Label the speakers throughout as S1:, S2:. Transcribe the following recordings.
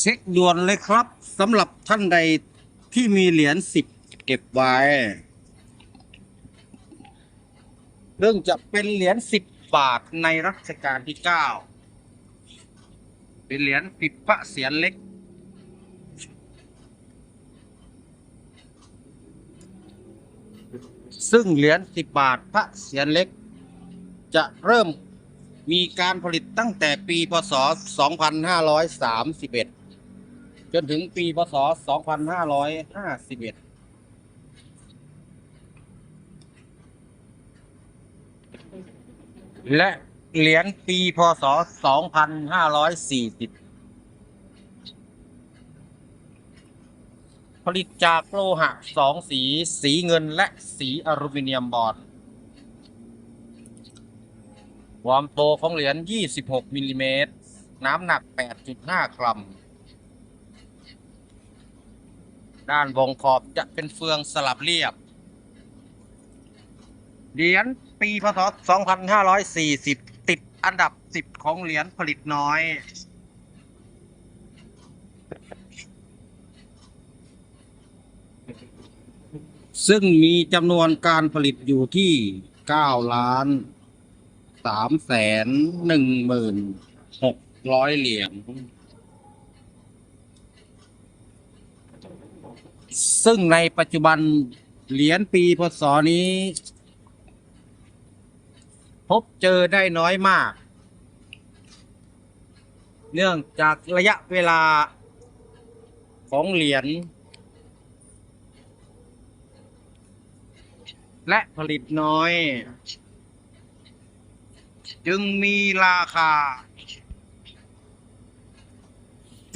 S1: เช็คด่วนเลยครับสำหรับท่านใดที่มีเหรียญสิบเก็บไว้เรื่องจะเป็นเหรียญสิบบาทในรัชกาลที่เก้าเป็นเหรียญสิบพระเสียรเล็ก ซึ่งเหรียญสิบบาทพระเสียรเล็ก จะเริ่มมีการผลิตตั้งแต่ปีพศ 2531 จนถึงปีพศ 2551 และเหรียญปีพศ 2540 ผลิตจากโลหะสองสี สีเงินและสีอลูมิเนียมบอลความโตของเหรียญ 26 มิลลิเมตร น้ำหนัก 8.5 กรัม ด้านวงขอบจะเป็นเฟืองสลับเรียบ เหรียญปีพศ 2540 ติดอันดับ 10 ของเหรียญผลิตน้อย ซึ่งมีจำนวนการผลิตอยู่ที่ 9 ล้าน3แสน1หมื่น600 เหรียญ ซึ่งในปัจจุบันเหรียญปีพศนี้ พบเจอได้น้อยมาก เนื่องจากระยะเวลาของเหรียญและผลิตน้อย จึงมีราคา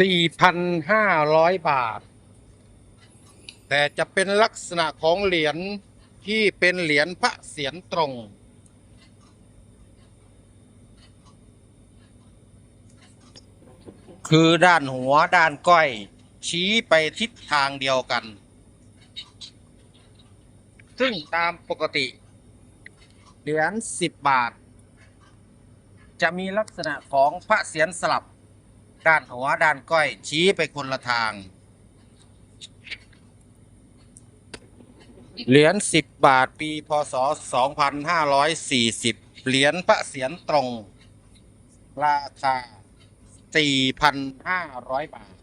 S1: 4,500 บาท แต่จะเป็นลักษณะของเหรียญที่เป็นเหรียญพระเศียรตรง คือด้านหัวด้านก้อย ชี้ไปทิศทางเดียวกัน ซึ่งตามปกติ เหรียญสิบบาท จะมีลักษณะของพระเศียรสลับ ด้านหัวด้านก้อยชี้ไปคนละทาง เหรียญสิบบาทปีพศ2540เหรียญพระเศียรตรง ราคา4,500บาท